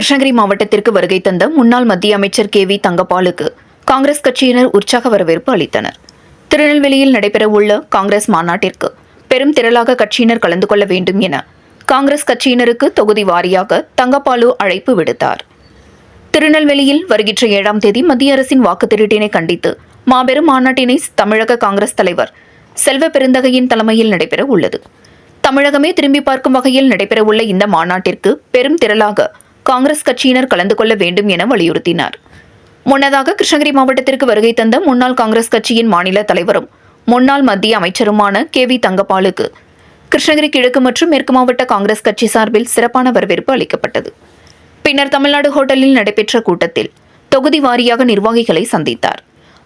கிருஷ்ணகிரி மாவட்டத்திற்கு வருகை தந்த முன்னாள் மத்திய அமைச்சர் கே வி தங்கபாலுக்கு காங்கிரஸ் கட்சியினர் உற்சாக வரவேற்பு அளித்தனர். திருநெல்வேலியில் நடைபெறவுள்ள காங்கிரஸ் மாநாட்டிற்கு பெரும் திரளாக கட்சியினர் கலந்து கொள்ள வேண்டும் என காங்கிரஸ் கட்சியினருக்கு தொகுதி வாரியாக தங்கபாலு அழைப்பு விடுத்தார். திருநெல்வேலியில் வருகின்ற ஏழாம் தேதி மத்திய அரசின் வாக்கு திருட்டினை கண்டித்து மாபெரும் மாநாட்டினை தமிழக காங்கிரஸ் தலைவர் செல்வ பெருந்தகையின் தலைமையில் நடைபெற உள்ளது தமிழகமே திரும்பி பார்க்கும் வகையில் நடைபெறவுள்ள இந்த மாநாட்டிற்கு பெரும் திரளாக காங்கிரஸ் கட்சியினர் கலந்து கொள்ள வேண்டும் என வலியுறுத்தினார். முன்னதாக கிருஷ்ணகிரி மாவட்டத்திற்கு வருகை தந்த முன்னாள் காங்கிரஸ் கட்சியின் மாநில தலைவரும் முன்னாள் மத்திய அமைச்சருமான கே. வி. தங்கபாலுக்கு கிருஷ்ணகிரி கிழக்கு மற்றும் மேற்கு மாவட்ட காங்கிரஸ் கட்சி சார்பில் சிறப்பான வரவேற்பு அளிக்கப்பட்டது. பின்னர் தமிழ்நாடு ஹோட்டலில் நடைபெற்ற கூட்டத்தில் தொகுதி வாரியாக நிர்வாகிகளை சந்தித்தார்.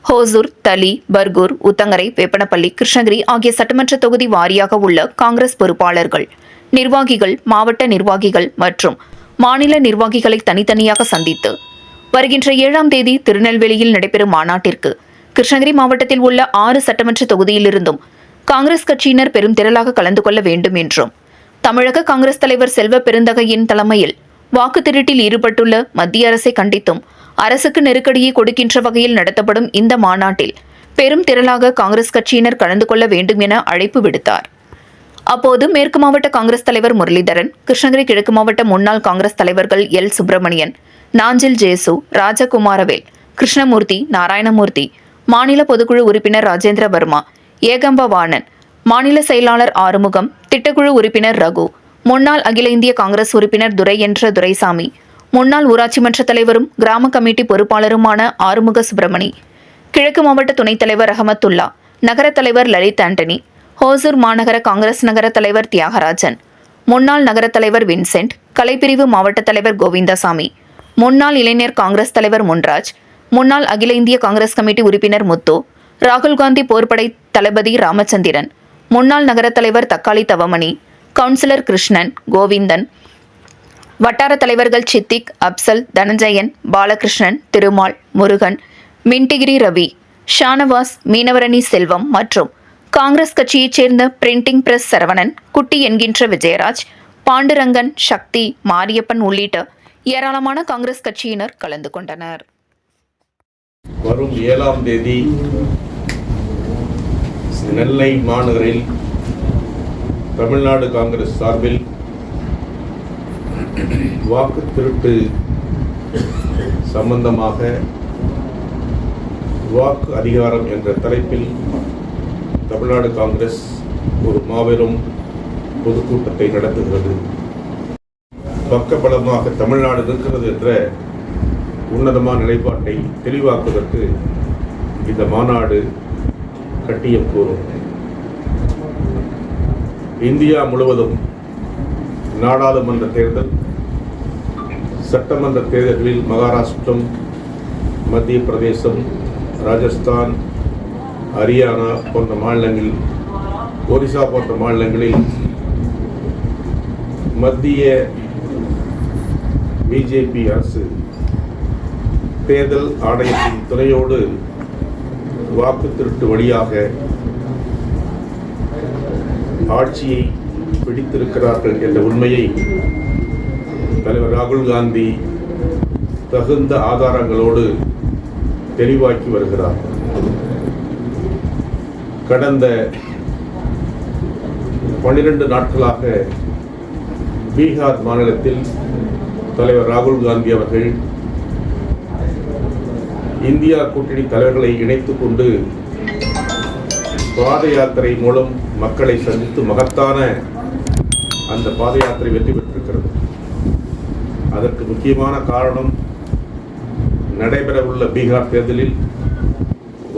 ஹோசூர் தலி பர்கூர் உத்தங்கரை வேப்பனப்பள்ளி கிருஷ்ணகிரி ஆகிய சட்டமன்ற தொகுதி வாரியாக உள்ள காங்கிரஸ் பொறுப்பாளர்கள் நிர்வாகிகள் மாவட்ட நிர்வாகிகள் மற்றும் மாநில நிர்வாகிகளை தனித்தனியாக சந்தித்து வருகின்ற ஏழாம் தேதி திருநெல்வேலியில் நடைபெறும் மாநாட்டிற்கு கிருஷ்ணகிரி மாவட்டத்தில் உள்ள ஆறு சட்டமன்ற தொகுதியிலிருந்தும் காங்கிரஸ் கட்சியினர் பெரும் திரளாக கலந்து கொள்ள வேண்டும் என்றும் தமிழக காங்கிரஸ் தலைவர் செல்வ பெருந்தகையின் தலைமையில் வாக்கு திருட்டில் ஈடுபட்டுள்ள மத்திய அரசை கண்டித்தும் அரசுக்கு நெருக்கடியை கொடுக்கின்ற வகையில் நடத்தப்படும் இந்த மாநாட்டில் பெரும் திரளாக காங்கிரஸ் கட்சியினர் கலந்து கொள்ள வேண்டும் என அழைப்பு விடுத்தார். அப்போது மேற்கு மாவட்ட காங்கிரஸ் தலைவர் முரளிதரன் கிருஷ்ணகிரி கிழக்கு மாவட்ட முன்னாள் காங்கிரஸ் தலைவர்கள் எல். சுப்பிரமணியன் நாஞ்சில் ஜேசு ராஜகுமாரவேல் கிருஷ்ணமூர்த்தி நாராயணமூர்த்தி மாநில பொதுக்குழு உறுப்பினர் ராஜேந்திர வர்மா ஏகம்பவாணன் மாநில செயலாளர் ஆறுமுகம் திட்டக்குழு உறுப்பினர் ரகு முன்னாள் அகில இந்திய காங்கிரஸ் உறுப்பினர் துரை என்ற துரைசாமி முன்னாள் ஊராட்சி மன்ற தலைவரும் கிராம கமிட்டி பொறுப்பாளருமான ஆறுமுக சுப்பிரமணி கிழக்கு மாவட்ட துணைத் தலைவர் ரஹமத்துல்லா நகரத் தலைவர் லலித் ஆண்டனி ஹோசூர் மாநகர காங்கிரஸ் நகர தலைவர் தியாகராஜன். முன்னாள் நகர தலைவர் வின்சென்ட் கலைப்பிரிவு மாவட்ட தலைவர் கோவிந்தசாமி. முன்னாள் இளைஞர் காங்கிரஸ் தலைவர் முன்ராஜ் முன்னாள் அகில இந்திய காங்கிரஸ் கமிட்டி உறுப்பினர் முத்து ராகுல் காந்தி போர்ப்படை தளபதி ராமச்சந்திரன் முன்னாள் நகர தலைவர் தக்காளி தவமணி கவுன்சிலர் கிருஷ்ணன் கோவிந்தன் வட்டார தலைவர்கள் சித்திக் அப்சல் தனஞ்சயன் பாலகிருஷ்ணன் திருமால் முருகன் மின்டிகிரி ரவி ஷானவாஸ் மீனவரணி செல்வம் மற்றும் காங்கிரஸ் கட்சியைச் சேர்ந்த பிரிண்டிங் பிரஸ் சரவணன் குட்டி என்கின்ற விஜயராஜ் பாண்டுரங்கன் சக்தி மாரியப்பன் உள்ளிட்ட ஏராளமான காங்கிரஸ் கட்சியினர் கலந்து கொண்டனர். வரும் ஏழாம் தேதி நெல்லை மாநகரில் தமிழ்நாடு காங்கிரஸ் சார்பில் வாக்கு திருட்டு சம்பந்தமாக வாக்கு அதிகாரம் என்ற தலைப்பில் தமிழ்நாடு காங்கிரஸ் ஒரு மாபெரும் பொதுக்கூட்டத்தை நடத்துகிறது. பக்கபலமாக தமிழ்நாடு இருக்கிறது என்ற உன்னதமான நிலைப்பாட்டை தெளிவாக்குவதற்கு இந்த மாநாடு கட்டியம் கூறும். இந்தியா முழுவதும் நாடாளுமன்ற தேர்தல் சட்டமன்ற தேர்தல்களில் மகாராஷ்டிரம் மத்திய பிரதேசம் ராஜஸ்தான் ஹரியானா போன்ற மாநிலங்களில் ஒரிசா போன்ற மாநிலங்களில் மத்திய பிஜேபி அரசு தேர்தல் ஆணையத்தின் துணையோடு வாக்கு திருட்டு வழியாக ஆட்சியை பிடித்திருக்கிறார்கள் என்ற உண்மையை தலைவர் ராகுல் காந்தி தகுந்த ஆதாரங்களோடு தெளிவாக்கி வருகிறார். கடந்த பன்னிரண்டு நாட்களாக பீகார் மாநிலத்தில் தலைவர் ராகுல் காந்தி அவர்கள் இந்தியா கூட்டணி தலைவர்களை இணைத்துக் கொண்டு பாத யாத்திரை மூலம் மக்களை சந்தித்து மகத்தான அந்த பாத யாத்திரை வெற்றி பெற்றிருக்கிறது. அதற்கு முக்கியமான காரணம் நடைபெறவுள்ள பீகார் தேர்தலில்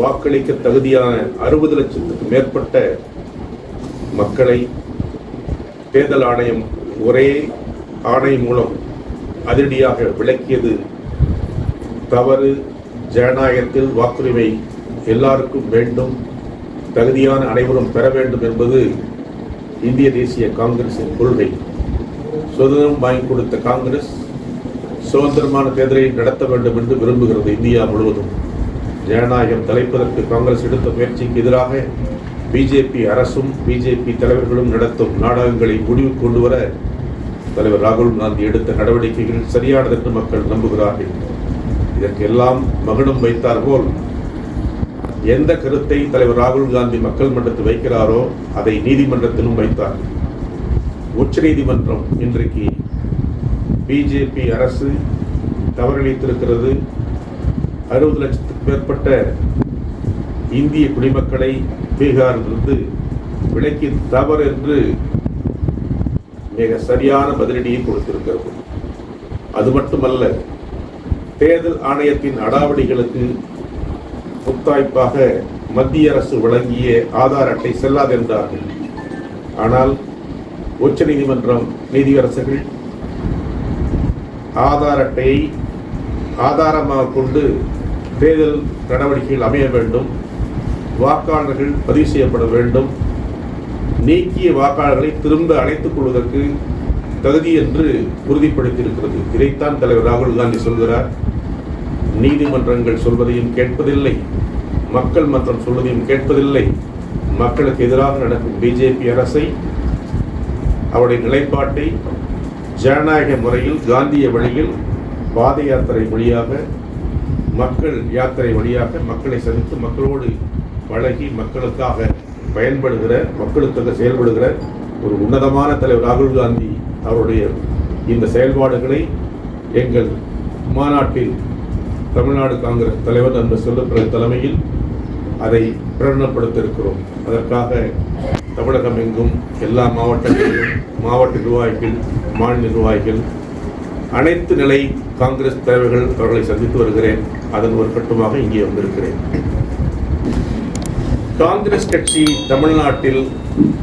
வாக்களிக்க தகுதியான அறுபது லட்சத்துக்கு மேற்பட்ட மக்களை தேர்தல் ஆணையம் ஒரே ஆணை மூலம் அதிரடியாக விளக்கியது தவறு ஜனநாயகத்தில் வாக்குரிமை எல்லாருக்கும் வேண்டும். தகுதியான அனைவரும் பெற வேண்டும் என்பது இந்திய தேசிய காங்கிரசின் கொள்கை. சுதந்திரம் வாங்கி கொடுத்த காங்கிரஸ் சுதந்திரமான தேர்தலை நடத்த வேண்டும் என்று விரும்புகிறது இந்தியா முழுவதும். ஜனநாயகம் தலைப்பதற்கு காங்கிரஸ் எடுத்த முயற்சிக்கு எதிராக பிஜேபி அரசும் பிஜேபி தலைவர்களும் நடத்தும் நாடகங்களை முடிவுக்கு கொண்டு வர தலைவர் ராகுல் காந்தி எடுத்த நடவடிக்கைகள் சரியானது என்று மக்கள் நம்புகிறார்கள். இதற்கெல்லாம் மகனும் வைத்தார் போல் எந்த கருத்தை தலைவர் ராகுல் காந்தி மக்கள் மன்றத்தில் வைக்கிறாரோ அதை நீதிமன்றத்திலும் வைத்தார். உச்சநீதிமன்றம் இன்றைக்கு பிஜேபி அரசு தவறளித்திருக்கிறது. அறுபது லட்சத்துக்கு மேற்பட்ட இந்திய குடிமக்களை பீகாரிலிருந்து விலக்கி தவறு என்று மிக சரியான பதிலடியை கொடுத்திருக்கிறது. அது மட்டுமல்ல தேர்தல் ஆணையத்தின் அடாவடிகளுக்கு முத்தாய்ப்பாக மத்திய அரசு வழங்கிய ஆதார் அட்டை செல்லாது என்றார்கள். ஆனால் உச்சநீதிமன்றம் நீதியரசர்கள் ஆதார் அட்டையை ஆதாரமாக கொண்டு தேர்தல் நடவடிக்கைகள் அமைய வேண்டும். வாக்காளர்கள் பதிவு செய்யப்பட வேண்டும். நீக்கிய வாக்காளர்களை திரும்ப அழைத்துக் கொள்வதற்கு தகுதி என்று உறுதிப்படுத்தியிருக்கிறது. இதைத்தான் தலைவர் ராகுல் காந்தி சொல்கிறார். நீதிமன்றங்கள் சொல்வதையும் கேட்பதில்லை. மக்கள் மன்றம் சொல்வதையும் கேட்பதில்லை. மக்களுக்கு எதிராக நடக்கும் பிஜேபி அரசை அவருடைய நிலைப்பாட்டை ஜனநாயக முறையில் காந்திய வழியில் பாத யாத்திரை வழியாக மக்கள் யாத்திரை வழியாக மக்களை சந்தித்து மக்களோடு பழகி மக்களுக்காக பயன்படுகிற மக்களுக்காக செயல்படுகிற ஒரு உன்னதமான தலைவர் ராகுல் காந்தி அவருடைய இந்த செயல்பாடுகளை எங்கள் மாநாட்டில் தமிழ்நாடு காங்கிரஸ் தலைவர் அந்த செல்வப்பிரகு தலைமையில் அதை பிரகடனப்படுத்த இருக்கிறோம் அதற்காக தமிழகம் எங்கும் எல்லா மாவட்டங்களிலும் மாவட்ட நிர்வாகிகள் மாநில நிர்வாகிகள் அனைத்து நிலை காங்கிரஸ் தலைவர்கள் அவர்களை சந்தித்து வருகிறேன். அதன் ஒரு கட்டமாக இங்கே வந்திருக்கிறேன். காங்கிரஸ் கட்சி தமிழ்நாட்டில்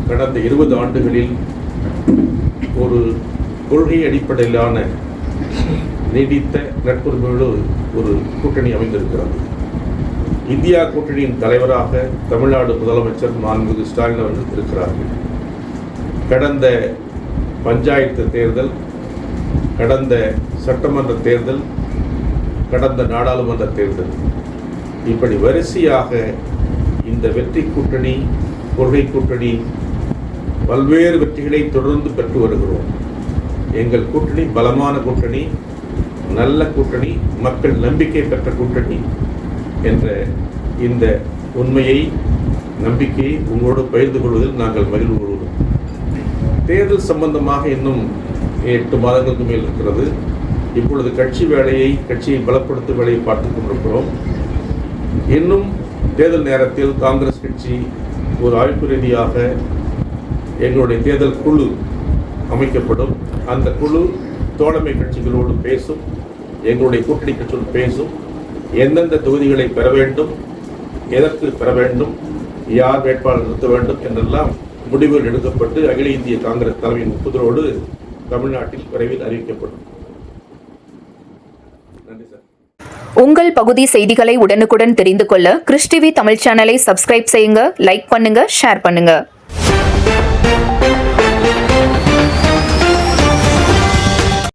கடந்த இருபது ஆண்டுகளில் ஒரு கொள்கை அடிப்படையிலான நீடித்த நட்புறவோடு ஒரு கூட்டணி அமைந்திருக்கிறது. இந்தியா கூட்டணியின் தலைவராக தமிழ்நாடு முதலமைச்சர் மாண்புமிகு ஸ்டாலின் அவர்கள் இருக்கிறார்கள். கடந்த பஞ்சாயத்து தேர்தல் கடந்த சட்டமன்ற தேர்தல் கடந்த நாடாளுமன்ற தேர்தல். இப்படி வரிசையாக இந்த வெற்றி கூட்டணி கொள்கை கூட்டணி பல்வேறு வெற்றிகளை தொடர்ந்து பெற்று வருகிறோம். எங்கள் கூட்டணி பலமான கூட்டணி நல்ல கூட்டணி மக்கள் நம்பிக்கை பெற்ற கூட்டணி என்ற இந்த உண்மையை நம்பிக்கையை உங்களோடு பகிர்ந்து கொள்வதில் நாங்கள் மகிழ்வு கொள்கிறோம் தேர்தல் சம்பந்தமாக இன்னும் எட்டு மாதங்களுக்கு மேல் இருக்கிறது. இப்பொழுது கட்சி வேலையை கட்சியை பலப்படுத்தும் வேலையை பார்த்துக் கொண்டிருக்கிறோம். இன்னும் தேர்தல் நேரத்தில் காங்கிரஸ் கட்சி ஒரு அமைப்பு ரீதியாக எங்களுடைய தேர்தல் குழு அமைக்கப்படும். அந்த குழு தோழமை கட்சிகளோடு பேசும் எங்களுடைய கூட்டணி கட்சியோடு பேசும். எந்தெந்த தொகுதிகளை பெற வேண்டும் எதற்கு பெற வேண்டும் யார் வேட்பாளர் நிறுத்த வேண்டும் என்றெல்லாம் முடிவுகள் எடுக்கப்பட்டு அகில இந்திய காங்கிரஸ் தலைமையின் ஒப்புதலோடு தமிழ்நாட்டில் விரைவில் அறிவிக்கப்படும். நன்றி சார். உங்கள் பகுதி செய்திகளை உடனுக்குடன் தெரிந்து கொள்ள கிறிஸ்டிவி தமிழ் சேனலை சப்ஸ்கிரைப் செய்யுங்க லைக் பண்ணுங்க ஷேர் பண்ணுங்க.